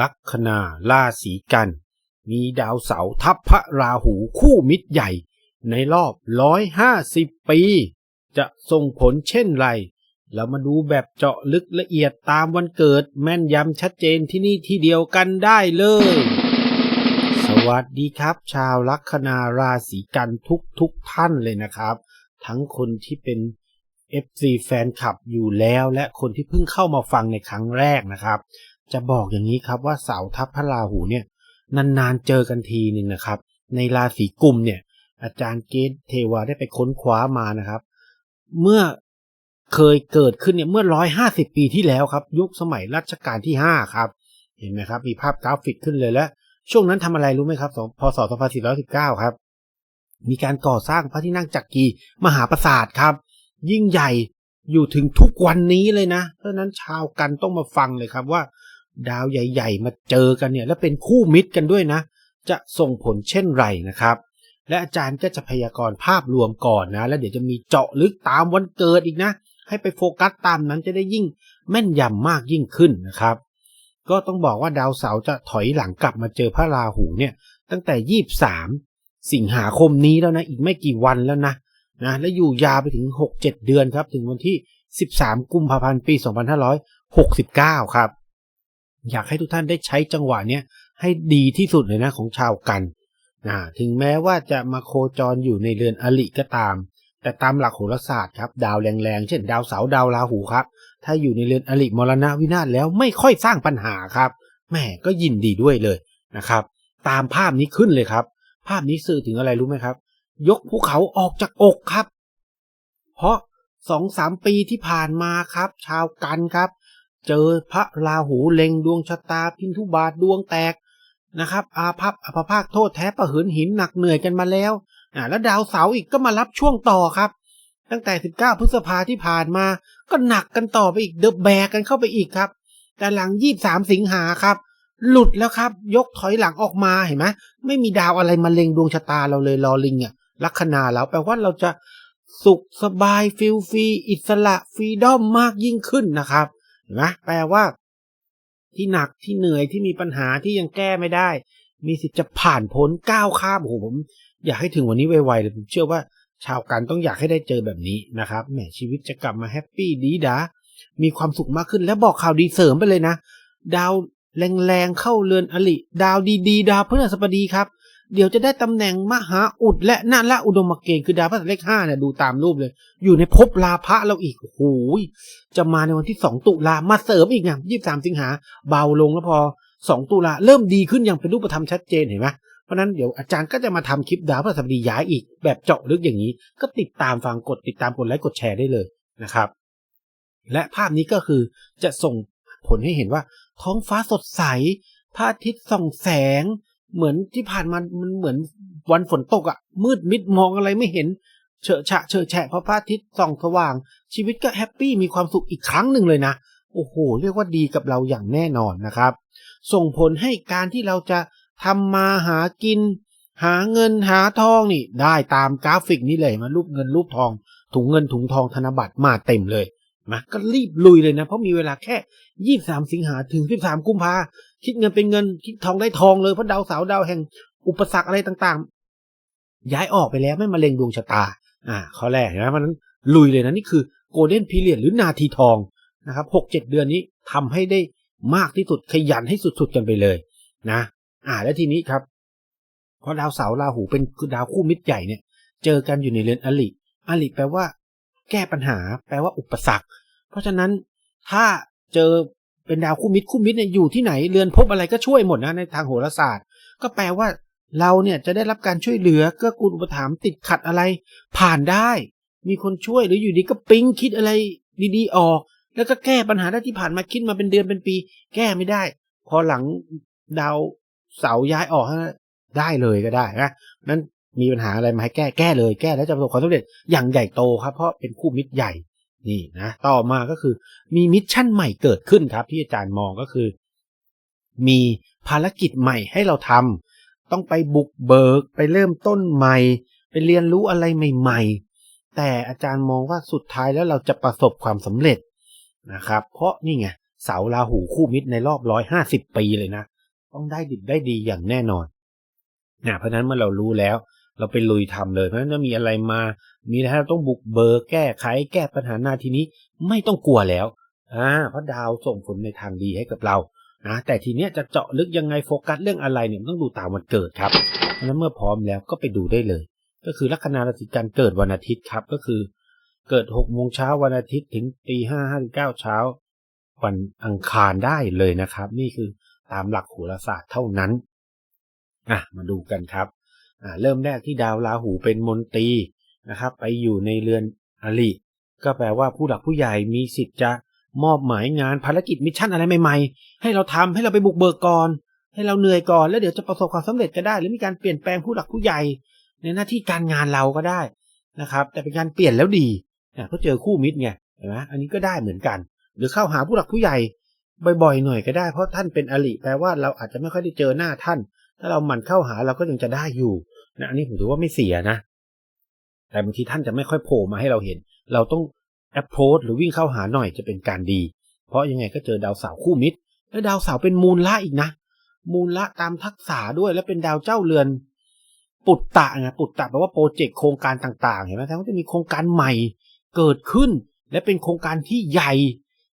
ลัคนาราศีกัน มีดาวเสาทับพระราหูคู่มิตรใหญ่ ในรอบ 150 ปี จะส่งผลเช่นไร เรามาดูแบบเจาะลึกละเอียดตามวันเกิดแม่นยำชัดเจนที่นี่ที่เดียวกันได้เลย สวัสดีครับ ชาวลัคนาราศีกันทุกทุกท่านเลยนะครับ ทั้งคนที่เป็น FC แฟนคลับอยู่แล้วและคนที่เพิ่งเข้ามาฟังในครั้งแรกนะครับ จะบอกอย่างนี้ครับว่าเสาทัพพระราหูเนี่ยนานๆเจอกันทีหนึ่งนะครับ ในราศีกุมเนี่ยอาจารย์เกตเทวาได้ไปค้นคว้ามานะครับ เมื่อเคยเกิดขึ้นเนี่ยเมื่อร้อยห้าสิบปีที่แล้วครับ ยุคสมัยรัชกาลที่ห้าครับ เห็นไหมครับ มีภาพกราฟิกขึ้นเลยแล้วช่วงนั้นทำอะไรรู้ไหมครับพศ2419ครับ มีการก่อสร้างพระที่นั่งจักรีมหาปราสาทครับ ยิ่งใหญ่อยู่ถึงทุกวันนี้เลยนะ เพราะนั้นชาวกันต้องมาฟังเลยครับว่า ดาวใหญ่ ๆ มาเจอกันเนี่ยแล้วเป็นคู่มิตรกันด้วยนะ จะส่งผลเช่นไรนะครับ และอาจารย์ก็จะพยากรณ์ภาพรวมก่อนนะ แล้วเดี๋ยวจะมีเจาะลึกตามวันเกิดอีกนะ ให้ไปโฟกัสตามนั้นจะได้ยิ่งแม่นยำมากยิ่งขึ้นนะครับ ก็ต้องบอกว่าดาวเสาร์จะถอยหลังกลับมาเจอพระราหูเนี่ยตั้งแต่ 23 สิงหาคมนี้แล้วนะอีกไม่กี่วันแล้วนะนะและอยู่ยาวไปถึง 6-7 เดือนครับ ถึงวันที่ 13 กุมภาพันธ์ ปี 2569 ครับ อยากให้ทุกท่านได้ใช้จังหวะเนี้ยให้ดีที่สุดเลยนะของชาวกันนะถึงแม้ว่าจะมาโคจรอยู่ในเรือนอลิก็ตาม แต่ตามหลักโหราศาสตร์ครับ ดาวแรงๆ เช่น ดาวเสาร์ดาวราหูครับ ถ้าอยู่ในเรือนอลิมรณะวินาศแล้วไม่ค่อยสร้างปัญหาครับแหม่ก็ยินดีด้วยเลยนะครับ ตามภาพนี้ขึ้นเลยครับ ภาพนี้สื่อถึงอะไรรู้ไหมครับ ยกภูเขาออกจากอกครับ เพราะสองสามปีที่ผ่านมาครับ ชาวกันครับ เจอพระราหูเล็งดวงชะตาพินทุบาทดวงแตกนะครับ อาภัพอภพาคโทษแท้ประหืนหินหนักเหนื่อยกันมาแล้วอ่าแล้วดาวเสาร์อีกก็มารับช่วงต่อครับ ตั้งแต่ 19 พฤษภาที่ผ่านมา ก็หนักกันต่อไปอีกเดบแบกกันเข้าไปอีกครับ แต่หลัง 23 สิงหาครับ หลุดแล้วครับ ยกถอยหลังออกมาเห็นไหมไม่มีดาวอะไรมาเล็งดวงชะตาเราเลยรอลิงอะลัคนาแล้วแปลว่าเราจะสุขสบายฟิลฟรีอิสระฟรีดอมมากยิ่งขึ้นนะครับ นไหมแปลว่า ที่หนักที่เหนื่อยที่มีปัญหาที่ยังแก้ไม่ได้ มีสิทธิ์จะผ่านพ้นก้าวข้ามโอ้โหผมอยากให้ถึงวันนี้ไวๆเลยผมเชื่อว่าชาวกันต้องอยากให้ได้เจอแบบนี้นะครับแหมชีวิตจะกลับมาแฮปปี้ดีดามีความสุขมากขึ้นและบอกข่าวดีเสริมไปเลยนะ ดาวแรงๆเข้าเรือนอลิ ดาวดีๆ ดาวพฤหัสบดีครับ เดี๋ยวจะได้ตำแหน่งมหาอุดและนาละอุดมเกณฑ์คือดาวพฤหัสเลขห้าเนี่ยดูตามรูปเลย อยู่ในภพลาภะเราอีกโอ้โหจะมาในวันที่สองตุลามาเสริมอีกไงยี่สามสิงหาเบาลงแล้วพอสองตุลาเริ่มดีขึ้นอย่างเป็นรูปธรรมชัดเจนเห็นไหมเพราะนั้นเดี๋ยวอาจารย์ก็จะมาทำคลิปดาวพฤหัสบดีย้ายอีก แบบเจาะลึกอย่างนี้ ก็ติดตามฟังกดติดตามกดไลค์กดแชร์ได้เลยนะครับ และภาพนี้ก็คือจะส่งผลให้เห็นว่าท้องฟ้าสดใสพระอาทิตย์ส่องแสง เหมือนที่ผ่านมามันเหมือนวันฝนตกอะ่ะ มืดมิดมองอะไรไม่เห็นเฉอะฉะเฉอะแฉะพระพระอาทิตย์ส่องสว่าง ชีวิตก็แฮปปี้มีความสุขอีกครั้งหนึ่งเลยนะ โอ้โห เรียกว่าดีกับเราอย่างแน่นอนนะครับ ส่งผลให้การที่เราจะทำมาหากิน หาเงินหาทองนี่ ได้ตามกราฟิกนี้เลยมารูปเงินรูปทอง ถุงเงินถุงทองธนบัตรมาเต็มเลย นะก็รีบลุยเลยนะ เพราะมีเวลาแค่ยี่สามสิงหาถึงสิบสามกุมภาคิดเงินเป็นเงินคิดทองได้ทองเลยเพราะดาวเสาร์ดาวแห่งอุปสรรคอะไรต่างๆ ย้ายออกไปแล้วไม่มาเล็งดวงชะตา อ่าข้อแรกนะเพราะนั้นลุยเลยนะนี่คือโกลเด้นพีเรียดหรือนาทีทองนะครับหกเจ็ดเดือนนี้ทำให้ได้มากที่สุดขยันให้สุดๆกันไปเลยนะ อ่า แล้วทีนี้ครับเพราะดาวเสาร์ราหูเป็นคือดาวคู่มิตรใหญ่เนี่ย เจอกันอยู่ในเรือนอลิอลิแปลว่า แก้ปัญหา แปลว่าอุปสรรค เพราะฉะนั้นถ้าเจอเป็นดาวคู่มิตรคู่มิตรเนี่ยอยู่ที่ไหนเรือนพบอะไรก็ช่วยหมดนะในทางโหราศาสตร์ ก็แปลว่าเราเนี่ยจะได้รับการช่วยเหลือเกื้อกูลอุปถัมภ์ติดขัดอะไร ผ่านได้ มีคนช่วยหรืออยู่ดีก็ปิ๊งคิดอะไรดีๆออก แล้วก็แก้ปัญหาได้ที่ผ่านมาคิดมาเป็นเดือนเป็นปี แก้ไม่ได้ พอหลังดาวเสาย้ายออกได้เลยก็ได้นะนั้น มีปัญหาอะไรมาให้แก้แก้เลยแก้แล้วจะประสบความสำเร็จอย่างใหญ่โตครับ เพราะเป็นคู่มิตรใหญ่นี่นะต่อมาก็คือมีมิชชั่นใหม่เกิดขึ้นครับ ที่อาจารย์มองก็คือ มีภารกิจใหม่ให้เราทำต้องไปบุกเบิกไปเริ่มต้นใหม่ ไปเรียนรู้อะไรใหม่ ๆ แต่อาจารย์มองว่าสุดท้ายแล้วเราจะประสบความสำเร็จนะครับ เพราะนี่ไงเสาราหูคู่มิตรในรอบร้อยห้าสิบปีเลยนะ ต้องได้ดิบได้ดีอย่างแน่นอนนะเพราะฉะนั้นเมื่อเรารู้แล้ว เราไปลุยทำเลย เพราะฉะนั้นมีอะไรมา มีอะไรที่เราต้องบุกเบิกแก้ไขแก้ปัญหาหน้าทีนี้ไม่ต้องกลัวแล้วอ่าเพราะดาวส่งผลในทางดีให้กับเรานะแต่ทีเนี้ยจะเจาะลึกยังไงโฟกัสเรื่องอะไรเนี่ยต้องดูตามวันเกิดครับเพราะฉะนั้นเมื่อพร้อมแล้วก็ไปดูได้เลย ก็คือลัคนาราศีกันเกิดวันอาทิตย์ครับก็คือ เกิดหกโมงเช้าวันอาทิตย์ถึงตีห้าห้าเก้าเช้าวันอังคารได้เลยนะครับ นี่คือตามหลักโหราศาสตร์เท่านั้นอะมาดูกันครับ เริ่มแรกที่ดาวราหูเป็นมนตรีนะครับ ไปอยู่ในเรือนอริก็แปลว่าผู้หลักผู้ใหญ่มีสิทธิ์จะมอบหมายงานภารกิจมิชชั่นอะไรใหม่ๆ ให้เราทำให้เราไปบุกเบิกก่อน ให้เราเหนื่อยก่อนแล้วเดี๋ยวจะประสบความสำเร็จก็ได้ หรือมีการเปลี่ยนแปลงผู้หลักผู้ใหญ่ ในหน้าที่การงานเราก็ได้นะครับ แต่เป็นการเปลี่ยนแล้วดีเนี่ยเพราะเจอคู่มิตรไงเห็นไหมอันนี้ก็ได้เหมือนกัน หรือเข้าหาผู้หลักผู้ใหญ่ บ่อยๆหน่อยก็ได้เพราะท่านเป็นอริแปลว่าเราอาจจะไม่ค่อยได้เจอหน้าท่าน ถ้าเราหมั่นเข้าหาเราก็ยังจะได้อยู่นะอันนี้ผมถือว่าไม่เสียนะ แต่บางทีท่านจะไม่ค่อยโผล่มาให้เราเห็น เราต้องแอปโพสหรือวิ่งเข้าหาหน่อยจะเป็นการดี เพราะยังไงก็เจอดาวเสาคู่มิตร และดาวเสาเป็นมูลละอีกนะ มูลละตามทักษะด้วย และเป็นดาวเจ้าเรือน ปุตตะไงปุตตะแปลว่าโปรเจกต์โครงการต่างๆ เห็นไหมแทนว่าจะมีโครงการใหม่เกิดขึ้น และเป็นโครงการที่ใหญ่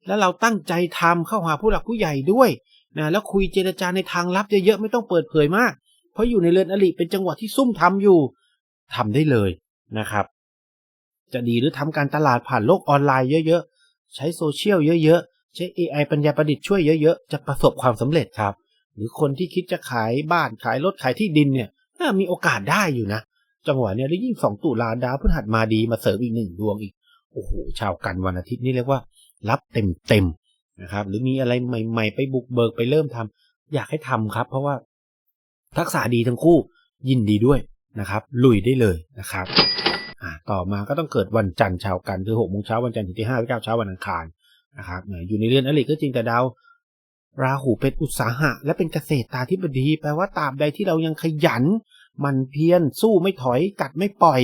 แล้วเราตั้งใจทำเข้าหาผู้หลักผู้ใหญ่ด้วย นะแล้วคุยเจรจาในทางลับเยอะๆไม่ต้องเปิดเผยมาก เพราะอยู่ในเรือนอริเป็นจังหวะที่ซุ่มทำอยู่ทำได้เลยนะครับ จะดีหรือทำการตลาดผ่านโลกออนไลน์เยอะๆ ใช้โซเชียลเยอะๆ ใช้ AI ปัญญาประดิษฐ์ช่วยเยอะๆ จะประสบความสำเร็จครับ หรือคนที่คิดจะขายบ้านขายรถขายที่ดินเนี่ยมีโอกาสได้อยู่นะ จังหวะเนี้ยแล้วยิ่งสองตุลาดาวพฤหัสมาดีมาเสริมอีกหนึ่งดวงอีกโอ้โหชาวกันวันอาทิตย์นี่เรียกว่า รับเต็มเต็ม นะครับ หรือมีอะไรใหม่ ๆ ไปบุกเบิกไปเริ่มทำอยากให้ทำครับ เพราะว่าทักษะดีทั้งคู่ยินดีด้วยนะครับ ลุยได้เลยนะครับต่อมาก็ต้องเกิดวันจันทร์ชาวกันคือหกโมงเช้าวันจันทร์ถึงที่ห้าเก้าเช้าวันอังคารนะครับอยู่ในเรือนอริก็จริงแต่ดาวราหูเป็นอุตสาหะ และเป็นเกษตรตาธิบดี แปลว่าตราบใดที่เรายังขยัน มันเพียรสู้ไม่ถอยกัดไม่ปล่อย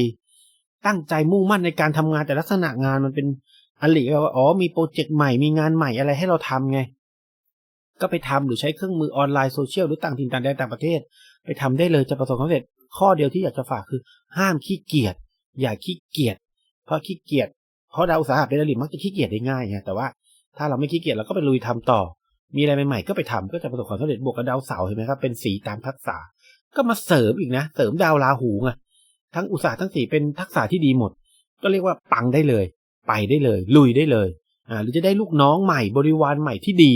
ตั้งใจมุ่งมั่นในการทำงานแต่ลักษณะงานมันเป็น อริก็ว่าอ๋อมีโปรเจกต์ใหม่มีงานใหม่อะไรให้เราทำไง ก็ไปทำหรือใช้เครื่องมือออนไลน์โซเชียลหรือต่างถิ่นต่างแดนต่างประเทศ ไปทำได้เลยจะประสบความสำเร็จ ข้อเดียวที่อยากจะฝากคือ ห้ามขี้เกียจอย่าขี้เกียจเพราะขี้เกียจเพราะดาวอุตสาหะเป็นอริมักจะขี้เกียจได้ง่ายไงแต่ว่าถ้าเราไม่ขี้เกียจเราก็ไปลุยทำต่อ มีอะไรใหม่ๆก็ไปทำก็จะประสบความสำเร็จบวกกับดาวเสาร์เห็นไหมครับเป็นสีตามทักษะ ก็มาเสริมอีกนะ เสริมดาวราหูไงทั้งอุตสาห์ทั้งสีเป็นทักษะที่ดีหมด ก็เรียกว่าปังได้เลย ไปได้เลย ลุยได้เลยอ่าหรือจะได้ลูกน้องใหม่บริวารใหม่ที่ดี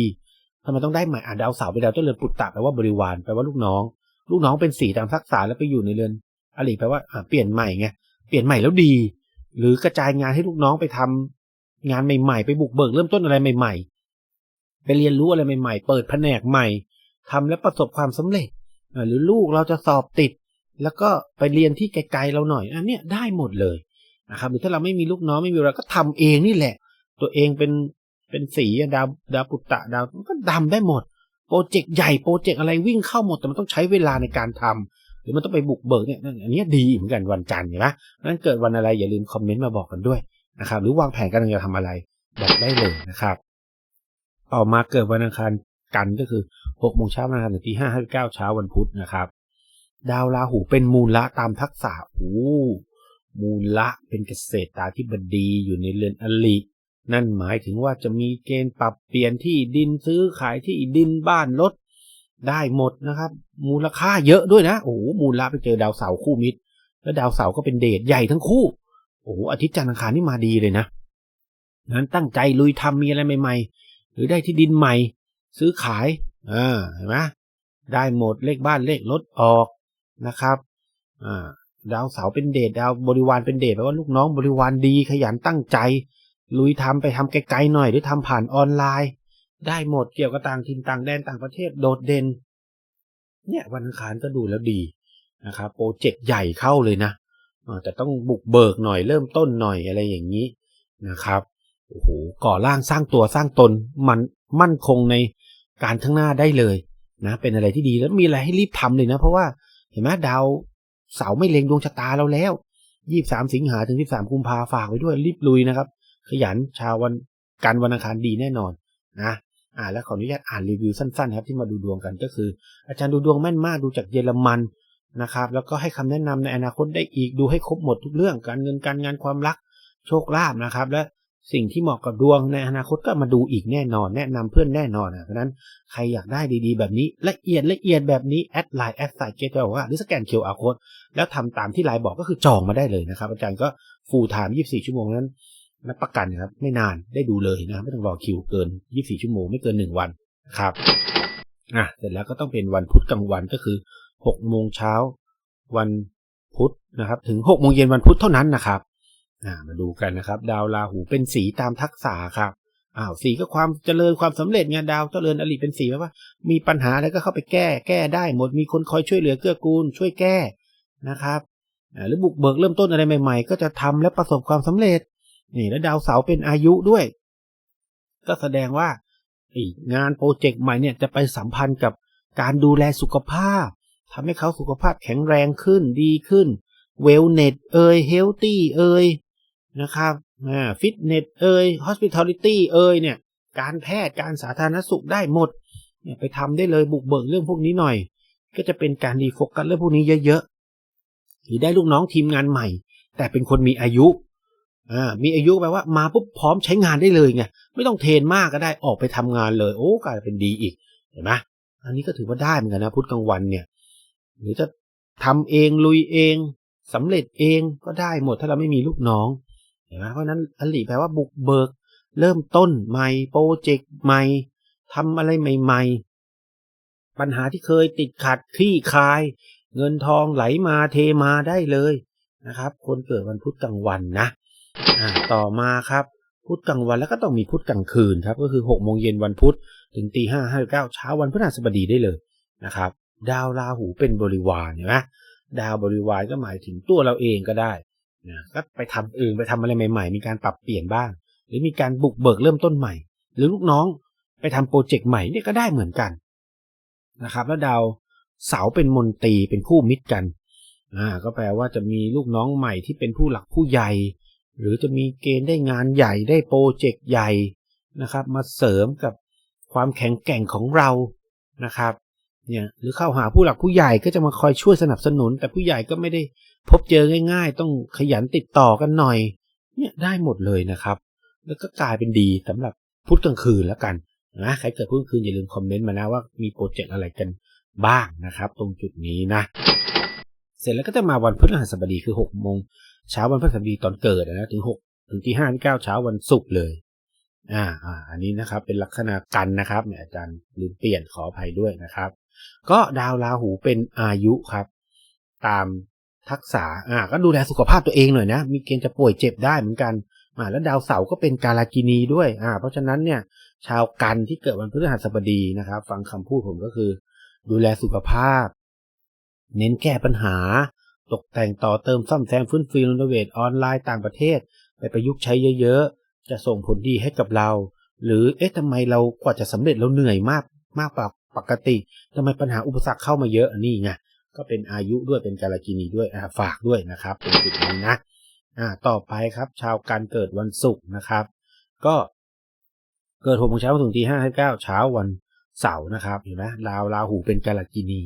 ทำไมต้องได้ใหม่อ่าดาวเสาร์เป็นดาวเจ้าเรือนปุตตะแปลว่าบริวารแปลว่าลูกน้อง ลูกน้องเป็นสีตามทักษะแล้วไปอยู่ในเรือนอริแปลว่าอ่าเปลี่ยนใหม่ไงเปลี่ยนใหม่แล้วดี หรือกระจายงานให้ลูกน้องไปทำงานใหม่ๆ ไปบุกเบิกเริ่มต้นอะไรใหม่ๆ ไปเรียนรู้อะไรใหม่ๆ เปิดแผนกใหม่ทำแล้วประสบความสำเร็จ หรือลูกเราจะสอบติด แล้วก็ไปเรียนที่ไกลๆเราหน่อย อันเนี้ยได้หมดเลย นะครับหรือถ้าเราไม่มีลูกน้องไม่มีอะไรก็ทำเองนี่แหละ ตัวเองเป็นเป็นสีดาวดาวปุตตะดาวก็ดำได้หมด โปรเจกต์ใหญ่โปรเจกต์อะไรวิ่งเข้าหมดแต่มันต้องใช้เวลาในการทำหรือมันต้องไปบุกเบิกเนี่ยอันนี้ดีเหมือนกันวันจันทร์เห็นไหมนั้นเกิดวันอะไรอย่าลืมคอมเมนต์มาบอกกันด้วยนะครับหรือวางแผนกันจะทำอะไรบอกได้เลยนะครับต่อมาเกิดวันอังคารกันก็คือหกโมงเช้าวันอังคารถึงตีห้าห้าเก้าเช้าวันพุธนะครับ ดาวราหูเป็นมูลละตามทักษะโอ้ มูลละเป็นเกษตรตาธิบดีอยู่ในเรือนอลิ นั่นหมายถึงว่าจะมีเกณฑ์ปรับเปลี่ยนที่ดินซื้อขายที่ดินบ้านรถได้หมดนะครับ มูลค่าเยอะด้วยนะโอ้โหมูลละไปเจอดาวเสาคู่มิตร แล้วดาวเสาก็เป็นเดชใหญ่ทั้งคู่โอ้โหอาทิตย์จันทร์อังคารนี่มาดีเลยนะนั้นตั้งใจลุยทำมีอะไรใหม่ ๆ หรือได้ที่ดินใหม่ ซื้อขายอ่าเห็นไหมได้หมดเลขบ้านเลขรถออกนะครับอ่า ดาวเสาเป็นเดชดาวบริวารเป็นเดชแปลว่าลูกน้องบริวารดีขยันตั้งใจ ลุยทำไปทำไกลๆหน่อย หรือทำผ่านออนไลน์ ได้หมดเกี่ยวกับต่างถิ่นต่างแดนต่างประเทศโดดเด่น เนี่ยวันอังคารก็ดูแล้วดีนะครับโปรเจกต์ใหญ่เข้าเลยนะแต่ต้องบุกเบิกหน่อยเริ่มต้นหน่อยอะไรอย่างนี้นะครับโอ้โหก่อร่างสร้างตัวสร้างตนมันมั่นคงในการข้างหน้าได้เลยนะเป็นอะไรที่ดีแล้วมีอะไรให้รีบทำเลยนะ เพราะว่าเห็นไหมดาว เสาไม่เล็งดวงชะตาเราแล้วยี่สามสิงหาถึงที่สามกุมภาฝากไว้ด้วยรีบลุยนะครับ ขยันชาววันกันวันอังคารดีแน่นอนนะอ่าแล้วขออนุญาตอ่านรีวิวสั้นๆครับที่มาดูดวงกันก็คือ อาจารย์ดูดวงแม่นมากดูจากเยอรมันนะครับ แล้วก็ให้คำแนะนำในอนาคตได้อีกดูให้ครบหมดทุกเรื่องการเงินการงานความรักโชคลาภนะครับ และ สิ่งที่เหมาะกับดวงในอนาคตก็มาดูอีกแน่นอน แนะนำเพื่อนแน่นอนนะเพราะนั้นใครอยากได้ดีๆ แบบนี้ละเอียดละเอียดแบบนี้แอดไลน์แอดไซน์เกตบอกว่าหรือสแกน QR code แล้วทำตามที่ไลน์บอกก็คือจองมาได้เลยนะครับ อาจารย์ก็ฟูลไทม์24 ชั่วโมงนั้นรับประกันครับไม่นานได้ดูเลยนะไม่ต้องรอคิวเกิน 24 ชั่วโมงไม่เกิน 1 วันครับอะเสร็จแล้วก็ต้องเป็นวันพุธกลางวันก็คือ6โมงเช้าวันพุธนะครับ ถึง6โมงเย็นวันพุธเท่านั้นนะครับ อ่ามาดูกันนะครับ ดาวราหูเป็นสีตามทักษะครับอ้าวสีก็ความเจริญความสำเร็จไงดาวเจริญอริเป็นสีแปลว่า มีปัญหาแล้วก็เข้าไปแก้ แก้ได้หมดมีคนคอยช่วยเหลือเกื้อกูล ช่วยแก้นะครับหรือบุกเบิกเริ่มต้นอะไรใหม่ ๆ ก็จะทำและประสบความสำเร็จ นี่แล้วดาวเสาเป็นอายุด้วย ก็แสดงว่าองานโปรเจกต์ใหม่เนี่ยจะไปสัมพันธ์กับการดูแลสุขภาพทำให้เขาสุขภาพแข็งแรงขึ้นดีขึ้นเวลเน็ตเอยเฮลตี้เอย นะครับฟิตเนสเอ่ย hospitality เอ่ยเนี่ย การแพทย์การสาธารณสุขได้หมดเนี่ยไปทำได้เลยบุกเบิกเรื่องพวกนี้หน่อย ก็จะเป็นการดีโฟกัสเรื่องพวกนี้เยอะๆ หรือได้ลูกน้องทีมงานใหม่ แต่เป็นคนมีอายุอ่ามีอายุแปลว่ามาปุ๊บพร้อมใช้งานได้เลยไงไม่ต้องเทรนมากก็ได้ออกไปทำงานเลย โอ้กลายเป็นดีอีกเห็นไหมอันนี้ก็ถือว่าได้เหมือนกันนะพุธกลางวันเนี่ย หรือจะทำเองลุยเองสำเร็จเองก็ได้หมดถ้าเราไม่มีลูกน้อง เห็นไหมเพราะนั้นอลิแปลว่าบุกเบิก เริ่มต้นใหม่โปรเจกต์ใหม่ทำอะไรใหม่ ๆ ปัญหาที่เคยติดขัดคลี่คลาย เงินทองไหลมาเทมาได้เลยนะครับ คนเกิดวันพุธกลางวันนะอ่าต่อมาครับ พุธกลางวันแล้วก็ต้องมีพุธกลางคืนครับ ก็คือหกโมงเย็นวันพุธถึงตีห้าห้าเก้าเช้าวันพฤหัสบดีได้เลยนะครับ ดาวราหูเป็นบริวารเห็นไหมดาวบริวารก็หมายถึงตัวเราเองก็ได้ นะก็ไปทำอื่นไปทำอะไรใหม่ ๆ มีการปรับเปลี่ยนบ้าง หรือมีการบุกเบิกเริ่มต้นใหม่ หรือลูกน้องไปทำโปรเจกต์ใหม่เนี่ยก็ได้เหมือนกันนะครับ แล้วดาวเสาเป็นมนตรีเป็นคู่มิตรกันอ่าก็แปลว่าจะมีลูกน้องใหม่ที่เป็นผู้หลักผู้ใหญ่ หรือจะมีเกณฑ์ได้งานใหญ่ได้โปรเจกต์ใหญ่นะครับ มาเสริมกับความแข็งแกร่งของเรานะครับ เนี่ยหรือเข้าหาผู้หลักผู้ใหญ่ก็จะมาคอยช่วยสนับสนุน แต่ผู้ใหญ่ก็ไม่ได้พบเจอง่าย ๆ ต้องขยันติดต่อกันหน่อย เนี่ยได้หมดเลยนะครับ แล้วก็กลายเป็นดีสำหรับพุธกลางคืนแล้วกันนะใครเกิดพุธกลางคืนอย่าลืมคอมเมนต์มานะว่ามีโปรเจกต์อะไรกันบ้างนะครับ ตรงจุดนี้นะ เสร็จแล้วก็จะมาวันพฤหัสบดีคือหกโมงเช้าวันพฤหัสบดีตอนเกิดนะถึงหกถึงที่ห้าที่เก้าเช้าวันศุกร์เลยอ่าอ่าอันนี้นะครับเป็นลักษณะกันนะครับเนี่ยอาจารย์ลืมเปลี่ยนขออภัยด้วยนะครับ ก็ดาวราหูเป็นอายุครับ ตามทักษะอ่าก็ดูแลสุขภาพตัวเองหน่อยนะ มีเกณฑ์จะป่วยเจ็บได้เหมือนกันอ่าแล้วดาวเสาร์ก็เป็นกาลากินีด้วยอ่าเพราะฉะนั้นเนี่ย ชาวกันที่เกิดวันพฤหัสบดีนะครับ ฟังคำพูดผมก็คือ ดูแลสุขภาพ เน้นแก้ปัญหา ตกแต่งต่อเติมซ่อมแซมฟื้นฟูรีโนเวทออนไลน์ต่างประเทศ ไปประยุกต์ใช้เยอะๆ จะส่งผลดีให้กับเรา หรือเอ๊ะทำไมเรากว่าจะสำเร็จเราเหนื่อยมากมากกว่า ปกติทำไมปัญหาอุปสรรคเข้ามาเยอะนนี้ไงก็เป็นอายุด้วยเป็นกาลกินีด้วยฝากด้วยนะครับเป็นจุดนี้นะอ่าต่อไปครับ ชาวการเกิดวันศุกร์นะครับ ก็เกิดหกโมงเช้าถึงตีห้าให้เก้าเช้าวันเสาร์นะครับเห็นไหมดาวราหูเป็นกาลกินี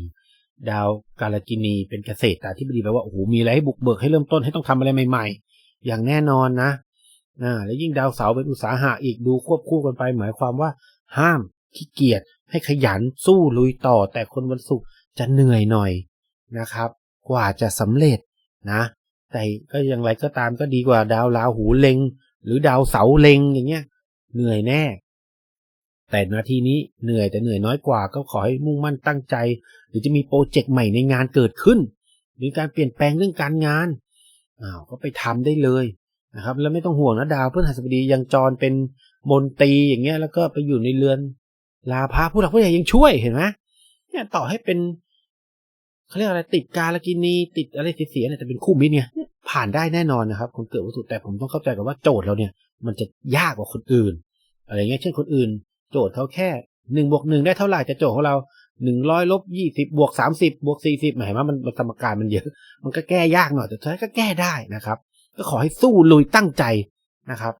ดาวกาลกินีเป็นเกษตรแต่ที่บดีแปลว่าโอ้โหมีอะไรให้บุกเบิกให้เริ่มต้นให้ต้องทำอะไรใหม่ ๆ อย่างแน่นอนนะอ่าแล้วยิ่งดาวเสาร์เป็นอุตสาหะอีกดูควบคู่กันไป หมายความว่าห้าม ขี้เกียจให้ขยันสู้ลุยต่อ แต่คนวันศุกร์จะเหนื่อยหน่อยนะครับ กว่าจะสำเร็จนะ แต่ก็อย่างไรก็ตามก็ดีกว่าดาวราหูเล็ง หรือดาวเสาเล็งอย่างเงี้ย เหนื่อยแน่ แต่นาทีนี้เหนื่อยแต่เหนื่อยน้อยกว่า ก็ขอให้มุ่งมั่นตั้งใจ หรือจะมีโปรเจกต์ใหม่ในงานเกิดขึ้นหรือการเปลี่ยนแปลงเรื่องการงานอ้าวก็ไปทำได้เลยนะครับ แล้วไม่ต้องห่วงนะดาวพฤหัสบดียังจรเป็นมนตรีอย่างเงี้ย แล้วก็ไปอยู่ในเรือน ลาพาผู้หลักผู้ใหญ่ยังช่วยเห็นไหมเนี่ยต่อให้เป็นเขาเรียกอะไรติดกาลกินีติดอะไรเสียๆเนี่ยแต่เป็นคู่มิตรเนี่ยผ่านได้แน่นอนนะครับคนเกิดวัตถุแต่ผมต้องเข้าใจกับว่าโจทย์เราเนี่ย มันจะยากกว่าคนอื่น อะไรเงี้ยเช่นคนอื่น โจทย์เขาแค่หนึ่งบวกหนึ่งได้เท่าไหร่จะโจทย์ของเราหนึ่งร้อยลบยี่สิบบวกสามสิบบวกสี่สิบหมายว่ามันสมการมันเยอะ มันก็แก้ยากหน่อยแต่ท้ายก็แก้ได้นะครับ ก็ขอให้สู้ลุยตั้งใจนะครับ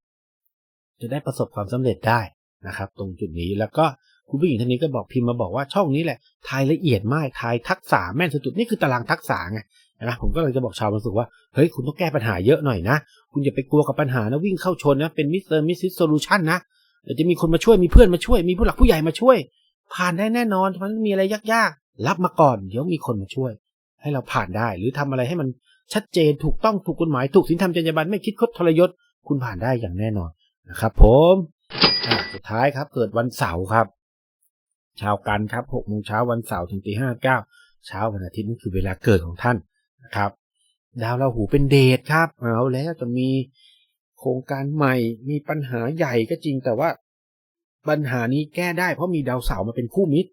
จะได้ประสบความสำเร็จได้นะครับ ตรงจุดนี้แล้วก็ คุณผู้หญิงท่านนี้ก็บอกพิมพ์มาบอกว่าช่องนี้แหละทายละเอียดมากทายทักษะแม่นสุดๆนี่คือตารางทักษะไงนะผมก็เลยจะบอกชาวบางสุขว่าเฮ้ยคุณต้องแก้ปัญหาเยอะหน่อยนะ คุณอย่าไปกลัวกับปัญหานะวิ่งเข้าชนนะเป็นมิสเตอร์มิสซิสโซลูชันนะเดี๋ยวจะมีคนมาช่วยมีเพื่อนมาช่วยมีผู้หลักผู้ใหญ่มาช่วย ผ่านได้แน่นอนมันม่มีอะไรยากๆ รับมาก่อนเดี๋ยวมีคนมาช่วย ให้เราผ่านได้หรือทำอะไรให้มันชัดเจนถูกต้องถูกกฎหมายถูกศีลธรรมจรรยาบรรณไม่คิดคดทรยศ คุณผ่านได้อย่างแน่นอนนะครับ ผมสุดท้ายครับเกิดวันเสาร์ครับ ชาวกันครับหกโมงเช้าวันเสาร์ถึงตีห้าเก้าเช้าวันอาทิตย์นั่คือเวลาเกิดของท่านนะครับ ดาวราหูเป็นเดทครับเอาแล้วจะมีโครงการใหม่มีปัญหาใหญ่ก็จริงแต่ว่า ปัญหานี้แก้ได้เพราะมีดาวเสาร์มาเป็นคู่มิตร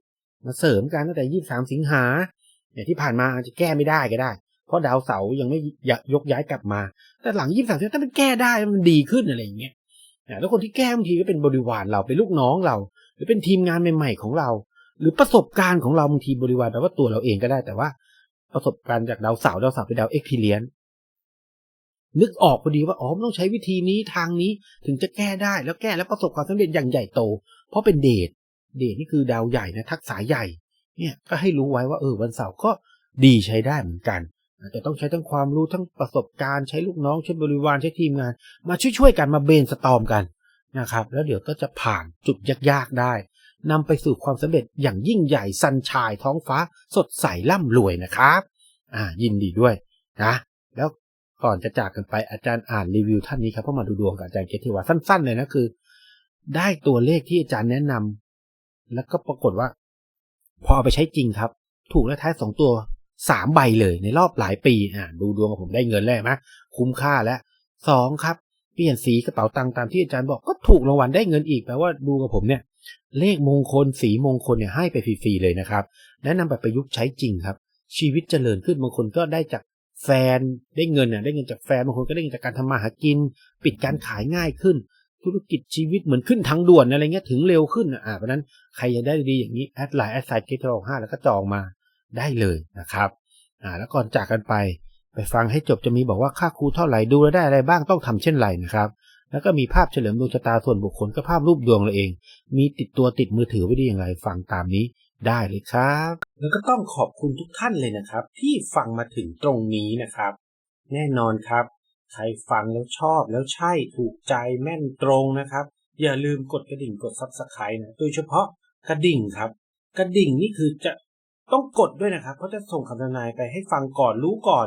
มาเสริมกันตั้งแต่ยี่สามสิงหาเนี่ยที่ผ่านมาอาจจะแก้ไม่ได้ก็ได้ เพราะดาวเสาร์ยังไม่ยกย้ายกลับมา แต่หลังยี่สามสิงหาถ้ามันแก้ได้มันดีขึ้นอะไรอย่างเงี้ยแล้วคนที่แก้บางทีก็เป็นบริวารเราเป็นลูกน้องเรา หรือเป็นทีมงานใหม่ๆของเรา หรือประสบการณ์ของเราบางทีบริวารแปลว่าตัวเราเองก็ได้แต่ว่า ประสบการณ์จากดาวเสาร์ดาวเสาร์เป็นดาวเอ็กพีเลียนนึกออกพอดีว่าอ๋อต้องใช้วิธีนี้ทางนี้ถึงจะแก้ได้แล้วแก้แล้วประสบความสำเร็จอย่างใหญ่โต เพราะเป็นเดทเดทนี่คือดาวใหญ่นะทักษะใหญ่ เนี่ยก็ให้รู้ไว้ว่าเออวันเสาร์ก็ดีใช้ได้เหมือนกันแต่ต้องใช้ทั้งความรู้ทั้งประสบการณ์ใช้ลูกน้องใช้บริวารใช้ทีมงาน มาช่วยๆกันมาเบนสตอมกัน นะครับ แล้วเดี๋ยวก็จะผ่านจุดยากๆได้นำไปสู่ความสำเร็จอย่างยิ่งใหญ่สันชายท้องฟ้าสดใสร่ำรวยนะครับ อ่า ยินดีด้วยนะแล้วก่อนจะจากกันไปอาจารย์อ่านรีวิวท่านนี้ครับเพราะมาดูดวงกับอาจารย์เกติวาสั้น ๆ เลยนะคือ ได้ตัวเลขที่อาจารย์แนะนำแล้วก็ปรากฏว่า พอเอาไปใช้จริงครับ ถูกและท้ายสองตัวสามใบเลยในรอบหลายปี อ่าดูดวงกับผมได้เงินแล้วไหมคุ้มค่าแล้วสองครับ เปลี่ยนสีกระเป๋าตังค์ตามที่อาจารย์บอกก็ถูกรางวัลได้เงินอีกแปลว่าดูกับผมเนี่ย เลขมงคลสีมงคลเนี่ยให้ไปฟรีๆเลยนะครับแนะนำไปประยุกต์ใช้จริงครับ ชีวิตเจริญขึ้นบางคนก็ได้จากแฟนได้เงินเนี่ยได้เงินจากแฟนบางคนก็ได้เงินจากการทำมาหากิน ปิดการขายง่ายขึ้น ธุรกิจชีวิตเหมือนขึ้นทางด่วนอะไรเงี้ยถึงเร็วขึ้นอ่าเพราะนั้นใครอยากได้ดีอย่างนี้แอดไลน์แอดไซน์เกตโรห้าแล้วก็จองมาได้เลยนะครับอ่าแล้วก่อนจากกันไป ไปฟังให้จบจะมีบอกว่าค่าครูเท่าไหร่ดูแลได้อะไรบ้างต้องทำเช่นไรนะครับ แล้วก็มีภาพเฉลิมดวงชะตาส่วนบุคคลก็ภาพรูปดวงเราเอง มีติดตัวติดมือถือไว้ได้อย่างไรฟังตามนี้ได้เลยครับ แล้วก็ต้องขอบคุณทุกท่านเลยนะครับ ที่ฟังมาถึงตรงนี้นะครับ แน่นอนครับ ใครฟังแล้วชอบแล้วใช่ถูกใจแม่นตรงนะครับ อย่าลืมกดกระดิ่งกดซับสไครต์นะโดยเฉพาะกระดิ่งครับ กระดิ่งนี่คือจะต้องกดด้วยนะครับ เพราะจะส่งคำทำนายไปให้ฟังก่อนรู้ก่อน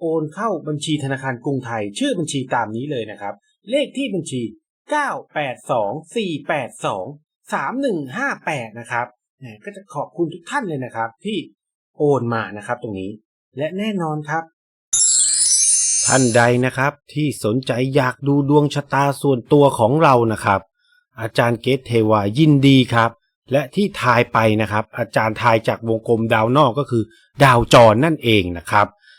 โอนเข้าบัญชีธนาคารกรุงไทย ชื่อบัญชีตามนี้เลยนะครับ เลขที่บัญชี 982 482 3158 นะครับก็จะขอบคุณทุกท่านเลยนะครับ ที่โอนมานะครับตรงนี้ และแน่นอนครับ ท่านใดนะครับที่สนใจอยากดูดวงชะตาส่วนตัวของเรานะครับ อาจารย์เกตเทวายินดีครับและที่ทายไปนะครับ อาจารย์ทายจากวงกลมดาวนอกก็คือ ดาวจรนั่นเองนะครับ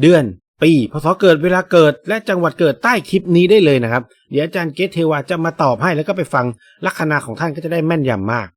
เดือน ปีพศเกิดเวลาเกิดและจังหวัดเกิดใต้คลิปนี้ได้เลยนะครับ เดี๋ยวอาจารย์เกตเทวาจะมาตอบให้แล้วก็ไปฟังลัคนาของท่านก็จะได้แม่นยำมาก